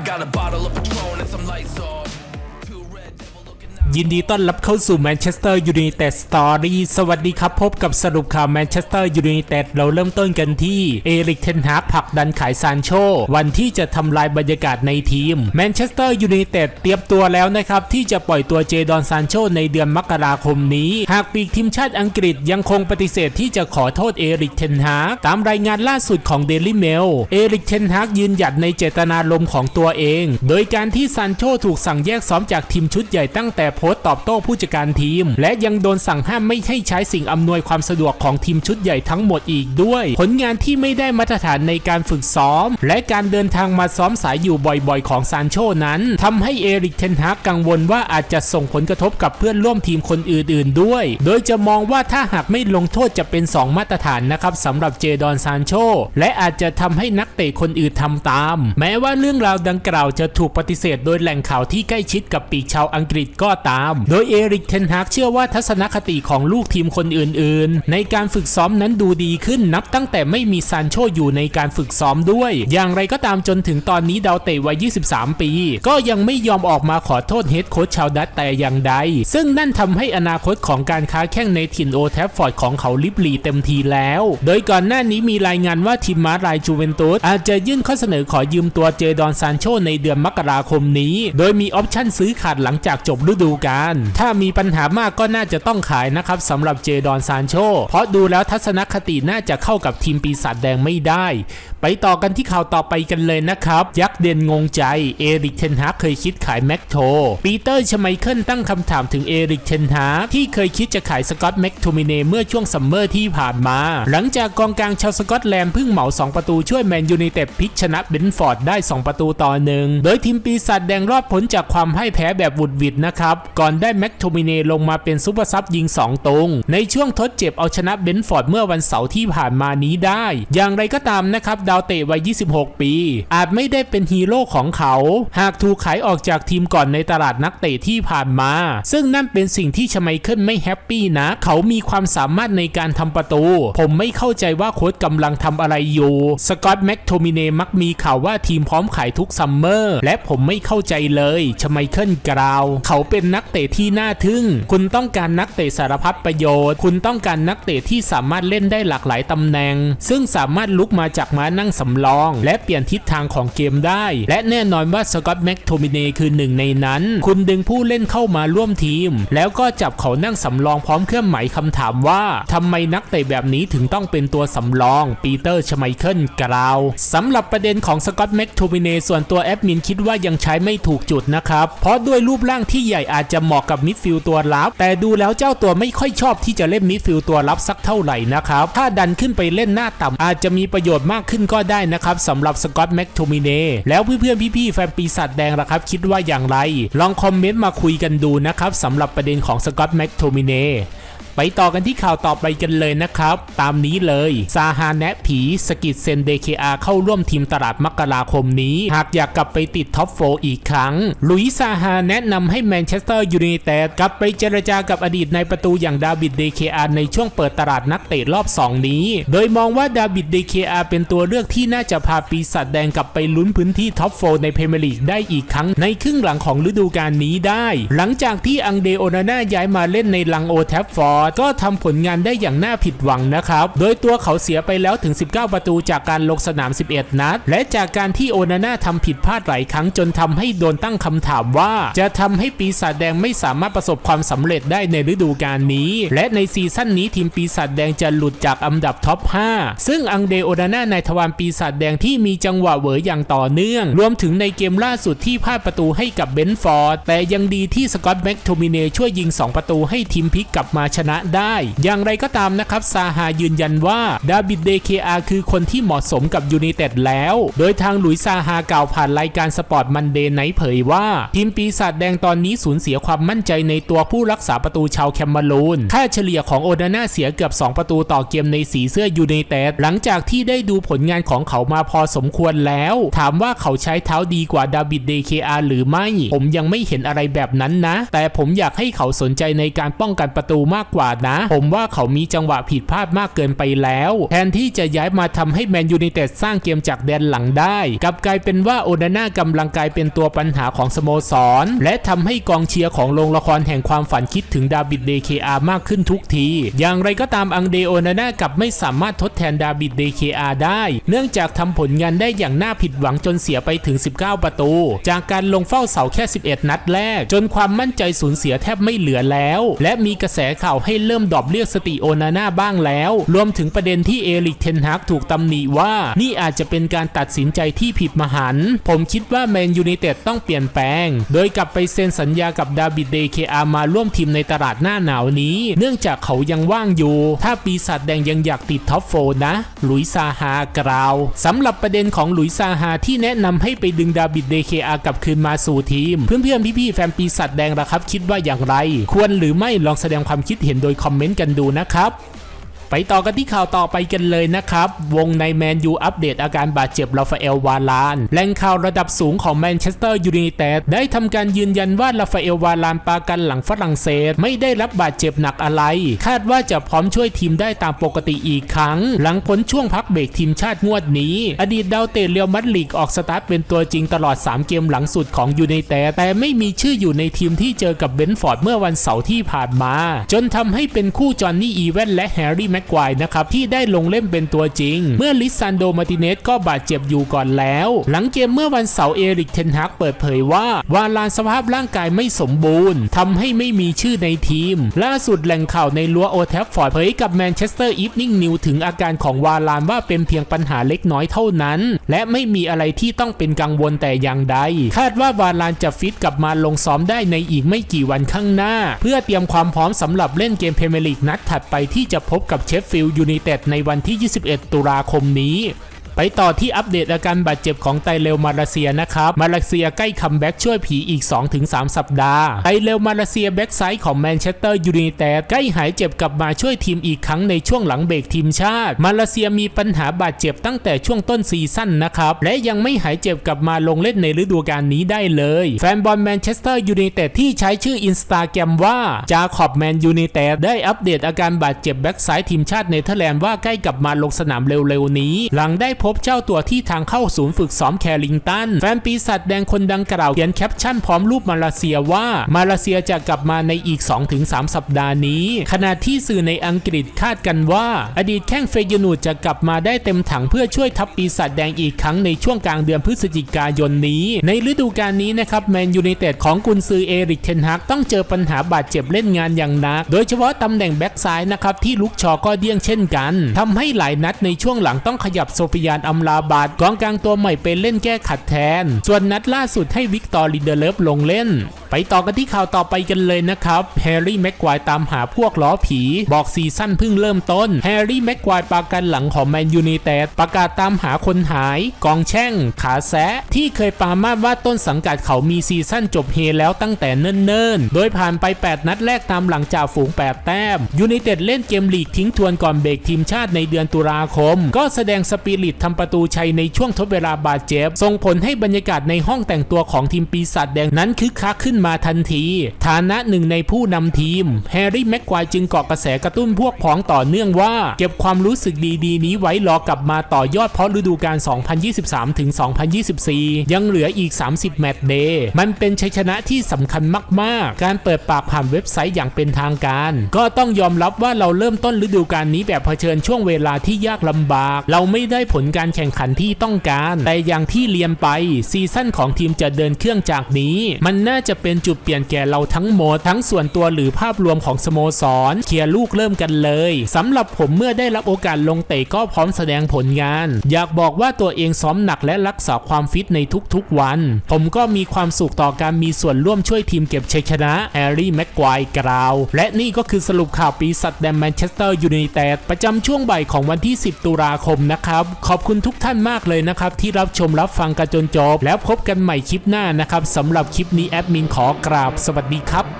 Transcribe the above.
I got a bottle of ยินดีต้อนรับเข้าสู่แมนเชสเตอร์ยู i นเต็ดสตอรี่สวัสดีครับพบกับสรุปข่าวแมนเชสเตอร์ยู i นเต็ดเราเริ่มต้นกันที่เอริกเทนฮากผักดันขายซานโช วันที่จะทำลายบรรยากาศในทีมแมนเชสเตอร์ยู i นเต็ดเตรียมตัวแล้วนะครับ ที่จะปล่อยตัวเจดอนซานโชในเดือนมกราคมนี้ หากปีกทีมชาติอังกฤษยังคงปฏิเสธที่จะขอโทษเอริกเทนฮากตามรายงานล่าสุดของเดลิเมลเอริกเทนฮากยืนหยัดในเจตนารมณ์ของตัวเอง โดยการที่ซานโชถูกสั่งแยกซ้อมจากทีมชุดใหญ่ตั้งแต่โพสต์ตอบโต้ผู้จัดการทีม และยังโดนสั่งห้ามไม่ให้ใช้สิ่งอำนวยความสะดวกของทีมชุดใหญ่ทั้งหมดอีกด้วย ผลงานที่ไม่ได้มาตรฐานในการฝึกซ้อม และการเดินทางมาซ้อมสายอยู่บ่อยๆ ของซานโชนั้นทำให้เอริกเทนฮากกังวลว่าอาจจะส่งผลกระทบกับเพื่อนร่วมทีมคนอื่นๆด้วย โดยจะมองว่าถ้าหากไม่ลงโทษจะเป็น 2 มาตรฐานนะครับสำหรับเจดอนซานโชและอาจจะทำให้นักเตะคนอื่นทำตาม แม้ว่าเรื่องราวดังกล่าวจะถูกปฏิเสธโดยแหล่งข่าวที่ใกล้ชิดกับปีกชาวอังกฤษก็ตาม โดยเอริกเทนฮากเชื่อว่าทัศนคติของลูกทีมคนอื่นๆ ในการฝึกซ้อมนั้นดูดีขึ้นนับตั้งแต่ไม่มีซานโชอยู่ในการฝึกซ้อมด้วย อย่างไรก็ตามจนถึงตอนนี้ดาวเตะวัย 23 ปี ก็ยังไม่ยอมออกมาขอโทษเฮดโค้ชชาวดัตแต่อย่างใด ซึ่งนั่นทำให้อนาคตของการค้าแข่งในถิ่นโอแทฟฟอร์ดของเขาลิบลีเต็มทีแล้ว โดยก่อนหน้านี้มีรายงานว่าทีมมาลายจูเวนตุสอาจจะยื่นข้อเสนอขอยืมตัวเจดอนซานโชในเดือนมกราคมนี้ โดยมีออปชั่นซื้อขาดหลังจากจบฤดูกาลถ้ามีปัญหามากก็น่าจะต้องขายนะครับสำหรับเจดอนซานโช เพราะดูแล้วทัศนคติน่าจะเข้ากับทีมปีศาจแดงไม่ได้ ไปต่อกันที่ข่าวต่อไปกันเลยนะครับ ยักษ์เด่นงงใจเอริกเทนฮากเคยคิดขายแม็กโทปีเตอร์ชไมเคิลตั้งคำถามถึงเอริกเทนฮากที่เคยคิดจะขายสกอตแม็กโทมิเนเมื่อช่วงซัมเมอร์ที่ผ่านมา หลังจากกองกลางชาวสกอตแลนด์เพิ่งเหมา 2 ประตูช่วยแมนยูไนเต็ดพลิกชนะเบนฟอร์ดได้ 2 ประตูต่อหนึ่งโดยทีมปีศาจแดงรอดพ้นจากความพ่ายแพ้แบบบุดวิดนะครับก่อนได้แม็กโทมิเนลงมาเป็นซุปเปอร์ซับยิง 2 ตรง ในช่วงทดเจ็บเอาชนะเบนฟอร์ดเมื่อวันเสาร์ที่ผ่านมานี้ได้ อย่างไรก็ตามนะครับ ดาวเตะวัย 26 ปี อาจไม่ได้เป็นฮีโร่ของเขา หากถูกขายออกจากทีมก่อนในตลาดนักเตะที่ผ่านมา ซึ่งนั่นเป็นสิ่งที่ชไมเคิลไม่แฮปปี้นะ เขามีความสามารถในการทำประตู ผมไม่เข้าใจว่าโค้ชกำลังทำอะไรอยู่ สกอตแม็กโทมิเนมักมีข่าวว่าทีมพร้อมขายทุกซัมเมอร์ และผมไม่เข้าใจเลยชไมเคิลกล่าว เขาเป็นนักักเตะที่น่าทึ่ง คุณต้องการนักเตะสารพัดประโยชน์ คุณต้องการนักเตะที่สามารถเล่นได้หลากหลายตำแหน่ง ซึ่งสามารถลุกมาจากม้านั่งสำรอง และเปลี่ยนทิศทางของเกมได้ และแน่นอนว่าสกอตแม็กโทมิเนคือหนึ่งในนั้น คุณดึงผู้เล่นเข้ามาร่วมทีม แล้วก็จับเขานั่งสำรองพร้อมเครื่องหมายคำถามว่าทำไมนักเตะแบบนี้ถึงต้องเป็นตัวสำรอง ปีเตอร์ชไมเคิลกล่าวสำหรับประเด็นของสกอตแม็กโทมิเนส่วนตัวแอดมินคิดว่ายังใช้ไม่ถูกจุดนะครับ เพราะด้วยรูปร่างที่ใหญ่อาจจะเหมาะกับมิดฟิลด์ตัวรับ แต่ดูแล้วเจ้าตัวไม่ค่อยชอบที่จะเล่นมิดฟิลด์ตัวรับสักเท่าไหร่นะครับ ถ้าดันขึ้นไปเล่นหน้าต่ำอาจจะมีประโยชน์มากขึ้นก็ได้นะครับสำหรับสกอตแม็กโทมิเนแล้วเพื่อนๆพี่ๆแฟนปีศาจแดงล่ะครับ คิดว่าอย่างไร ลองคอมเมนต์มาคุยกันดูนะครับสำหรับประเด็นของสกอตแม็กโทมิเนไปต่อกันที่ข่าวต่อไปกันเลยนะครับ ตามนี้เลยซาฮาแนะผีสกิดเซนเดเคอาเข้าร่วมทีมตลาดมกราคมนี้ หากอยากกลับไปติดท็อปโฟอีกครั้ง ลุยซาฮาแนะนำให้แมนเชสเตอร์ยูไนเต็ดกลับไปเจรจากับอดีตในประตูอย่างดาวิดเดเคอาในช่วงเปิดตลาดนักเตะรอบ 2 นี้ โดยมองว่าดาวิดเดเคอาเป็นตัวเลือกที่น่าจะพาปีศาจแดงกลับไปลุ้นพื้นที่ท็อปโฟในพรีเมียร์ลีกได้อีกครั้งในครึ่งหลังของฤดูกาลนี้ได้ หลังจากที่อังเดโอนาน่าย้ายมาเล่นในลังโอแทฟฟอร์ดก็ทำผลงานได้อย่างน่าผิดหวังนะครับ โดยตัวเขาเสียไปแล้วถึง 19 ประตูจากการลงสนาม 11 นัด และจากการที่โอนาน่าทำผิดพลาดหลายครั้งจนทำให้โดนตั้งคำถามว่า จะทำให้ปีศาจแดงไม่สามารถประสบความสำเร็จได้ในฤดูกาลนี้ และในซีซั่นนี้ทีมปีศาจแดงจะหลุดจากอันดับท็อป 5 ซึ่งอังเดโอนาน่าในทวารปีศาจแดงที่มีจังหวะเหวออย่างต่อเนื่อง รวมถึงในเกมล่าสุดที่พลาดประตูให้กับเบนฟอร์ดแต่ยังดีที่สกอตแม็กโทมิเนช่วยยิง 2 ประตูให้ทีมพิกกลับมาชนะนะได้ อย่างไรก็ตามนะครับซาฮายืนยันว่าดาบิดเดเคอาคือคนที่เหมาะสมกับยูไนเต็ดแล้ว โดยทางหลุยซาฮากล่าวผ่านรายการสปอร์ตมันเดย์ไนท์เผยว่า ทีมปีศาจแดงตอนนี้สูญเสียความมั่นใจในตัวผู้รักษาประตูชาวแคมเบรูนค่าเฉลี่ยของโอนาน่าเสียเกือบ 2 ประตูต่อเกมในสีเสื้อยูไนเต็ดหลังจากที่ได้ดูผลงานของเขามาพอสมควรแล้ว ถามว่าเขาใช้เท้าดีกว่าดาบิดเดเคอาหรือไม่ ผมยังไม่เห็นอะไรแบบนั้นนะ แต่ผมอยากให้เขาสนใจในการป้องกันประตูมากกว่าว่านะ ผมว่าเขามีจังหวะผิดพลาดมากเกินไปแล้ว แทนที่จะย้ายมาทำให้แมนยูไนเต็ดสร้างเกมจากแดนหลังได้กลับกลายเป็นว่าโอนาน่ากำลังกลายเป็นตัวปัญหาของสโมสร และทำให้กองเชียร์ของโรงละครแห่งความฝันคิดถึงดาบิดเดเคอามากขึ้นทุกที อย่างไรก็ตามอังเดโอนาน่ากลับไม่สามารถทดแทนดาบิดเดเคอาได้ เนื่องจากทำผลงานได้อย่างน่าผิดหวังจนเสียไปถึง 19 ประตู จากการลงเฝ้าเสาแค่ 11 นัดแรก จนความมั่นใจสูญเสียแทบไม่เหลือแล้ว และมีกระแสข่าวให้ให้เริ่มดรอปเรียกสติโอนาน่าบ้างแล้ว รวมถึงประเด็นที่เอริกเทนฮากถูกตำหนิว่านี่อาจจะเป็นการตัดสินใจที่ผิดมหันต์ผมคิดว่าแมนยูไนเต็ดต้องเปลี่ยนแปลง โดยกลับไปเซ็นสัญญากับดาบิดเดเคอามาร่วมทีมในตลาดหน้าหนาวนี้ เนื่องจากเขายังว่างอยู่ ถ้าปีศาจแดงยังอยากติดท็อปโฟนะหลุยซาฮากล่าวสำหรับประเด็นของหลุยซาฮาที่แนะนำให้ไปดึงดาบิดเดเคอากลับคืนมาสู่ทีม เพื่อนๆพี่ๆแฟนปีศาจแดงละครับ คิดว่าอย่างไร ควรหรือไม่ลองแสดงความคิดเห็นโดยคอมเมนต์กันดูนะครับ ไปต่อกันที่ข่าวต่อไปกันเลยนะครับ วงในแมนยูอัปเดตอาการบาดเจ็บราฟาเอลวาลานแหล่งข่าวระดับสูงของแมนเชสเตอร์ยูไนเต็ดได้ทำการยืนยันว่าราฟาเอลวาลานปากันหลังฝรั่งเศส ไม่ได้รับบาดเจ็บหนักอะไร คาดว่าจะพร้อมช่วยทีมได้ตามปกติอีกครั้ง หลังพ้นช่วงพักเบรกทีมชาติงวดนี้ อดีตดาวเตะเรียวมัดลิกออกสตาร์ทเป็นตัวจริงตลอด 3 เกมหลังสุดของยูไนเต็ดแต่ไม่มีชื่ออยู่ในทีมที่เจอกับเบนฟอร์ดเมื่อวันเสาร์ที่ผ่านมา จนทำให้เป็นคู่จอห์นนี่อีเวนและแฮร์รี่แมกควายนะครับที่ได้ลงเล่นเป็นตัวจริง เมื่อลิซานโดมาติเนสก็บาดเจ็บอยู่ก่อนแล้ว หลังเกมเมื่อวันเสาร์เอริกเทนฮักเปิดเผยว่า วาลานสภาพร่างกายไม่สมบูรณ์ทำให้ไม่มีชื่อในทีม ล่าสุดแหล่งข่าวในลัวโอแทฟฟอร์ดเผยกับแมนเชสเตอร์อีฟนิ่งนิวถึงอาการของวาลานว่าเป็นเพียงปัญหาเล็กน้อยเท่านั้น และไม่มีอะไรที่ต้องเป็นกังวลแต่อย่างใด คาดว่าวาลานจะฟิตกลับมาลงซ้อมได้ในอีกไม่กี่วันข้างหน้า เพื่อเตรียมความพร้อมสำหรับเล่นเกมเพเมลีกนัดถัดไปที่จะพบกับเชฟฟิลด์ยูไนเต็ดในวันที่ 21 ตุลาคมนี้ ไปต่อที่อัปเดตอาการบาดเจ็บของไตเรลมาเลเซียนะครับมาเลเซียใกล้คัมแบ็กช่วยผีอีก 2-3 สัปดาห์ไตเรลมาเลเซียแบ็กไซด์ของแมนเชสเตอร์ยูไนเต็ดใกล้หายเจ็บกลับมาช่วยทีมอีกครั้งในช่วงหลังเบรกทีมชาติ มาเลเซียมีปัญหาบาดเจ็บตั้งแต่ช่วงต้นซีซั่นนะครับและยังไม่หายเจ็บกลับมาลงเล่นในฤดูกาลนี้ได้เลย แฟนบอลแมนเชสเตอร์ยูไนเต็ดที่ใช้ชื่ออินสตาแกรมว่าจาคอบแมนยูไนเต็ดได้อัปเดตอาการบาดเจ็บแบ็กไซด์ทีมชาติเนเธอร์แลนด์ว่าใกล้กลับมาลงสนามเร็วๆนี้ หลังได้พบเจ้าตัวที่ทางเข้าศูนย์ฝึกซ้อมแคลิงตัน แฟนปีศาจแดงคนดังกล่าวเขียนแคปชั่นพร้อมรูปมาเลเซียว่า มาเลเซียจะกลับมาในอีก 2-3 สัปดาห์นี้ ขณะที่สื่อในอังกฤษคาดกันว่า อดีตแข้งเฟยนูดจะกลับมาได้เต็มถังเพื่อช่วยทัพปีศาจแดงอีกครั้งในช่วงกลางเดือนพฤศจิกายนนี้ ในฤดูกาลนี้นะครับแมนยูไนเต็ดของกุนซือเอริกเทนฮักต้องเจอปัญหาบาดเจ็บเล่นงานอย่างหนัก โดยเฉพาะตำแหน่งแบ็กซ้ายนะครับที่ลุกชอก็เดี้ยงเช่นกันทำให้หลายนัดในช่วงหลังต้องขยับโซฟิยานอัมลาบาดกองกลางตัวใหม่ไปเล่นแก้ขัดแทน ส่วนนัดล่าสุดให้วิกตอร์ลิเดเลฟลงเล่น ไปต่อกันที่ข่าวต่อไปกันเลยนะครับแฮร์รี่แม็กควายตามหาพวกล้อผี บอกซีซั่นเพิ่งเริ่มต้นแฮร์รี่แม็กควายปากันหลังของแมนยูไนเต็ดประกาศตามหาคนหาย กองแช่ง ขาแซะที่เคยปามาดว่าต้นสังกัดเขามีซีซั่นจบเฮแล้วตั้งแต่เนิ่นๆ โดยผ่านไป 8 นัดแรกตามหลังจากฝูง 8 แต้มยูไนเต็ดเล่นเกมลีกทิ้งทวนก่อนเบรกทีมชาติในเดือนตุลาคม ก็แสดงสปิริตทำประตูชัยในช่วงทดเวลาบาดเจ็บส่งผลให้บรรยากาศในห้องแต่งตัวของทีมปีศาจแดงนั้นคึกคักขึ้นมาทันที ฐานะหนึ่งในผู้นำทีม แฮร์รี่แม็กควายจึงเกาะกระแสกระตุ้นพวกพ้องต่อเนื่องว่า เก็บความรู้สึกดีๆ นี้ไว้รอกลับมาต่อยอดเพราะฤดูกาล 2023 ถึง 2024 ยังเหลืออีก 30 แมตช์เดย์มันเป็นชัยชนะที่สำคัญมากๆ การเปิดปากผ่านเว็บไซต์อย่างเป็นทางการ ก็ต้องยอมรับว่าเราเริ่มต้นฤดูกาลนี้แบบเผชิญช่วงเวลาที่ยากลำบาก เราไม่ได้ผลการแข่งขันที่ต้องการ แต่อย่างที่เรียนไปซีซั่นของทีมจะเดินเครื่องจากนี้ มันน่าจะเป็นจุดเปลี่ยนแก่เราทั้งหมด ทั้งส่วนตัวหรือภาพรวมของสโมสรเคลียร์ลูกเริ่มกันเลยสำหรับผมเมื่อได้รับโอกาสลงเตะก็พร้อมแสดงผลงาน อยากบอกว่าตัวเองซ้อมหนักและรักษาความฟิตในทุกๆวัน ผมก็มีความสุขต่อการมีส่วนร่วมช่วยทีมเก็บชัยชนะแฮร์รี่แม็กควายกล่าว และนี่ก็คือสรุปข่าวปีศาจแดงแมนเชสเตอร์ยูไนเต็ดประจำช่วงบ่ายของวันที่ 10 ตุลาคมนะครับขอบอบคุณทุกท่านมากเลยนะครับที่รับชมรับฟังกันจนจบแล้วพบกันใหม่คลิปหน้านะครับสำหรับคลิปนี้แอดมินขอกราบสวัสดีครับ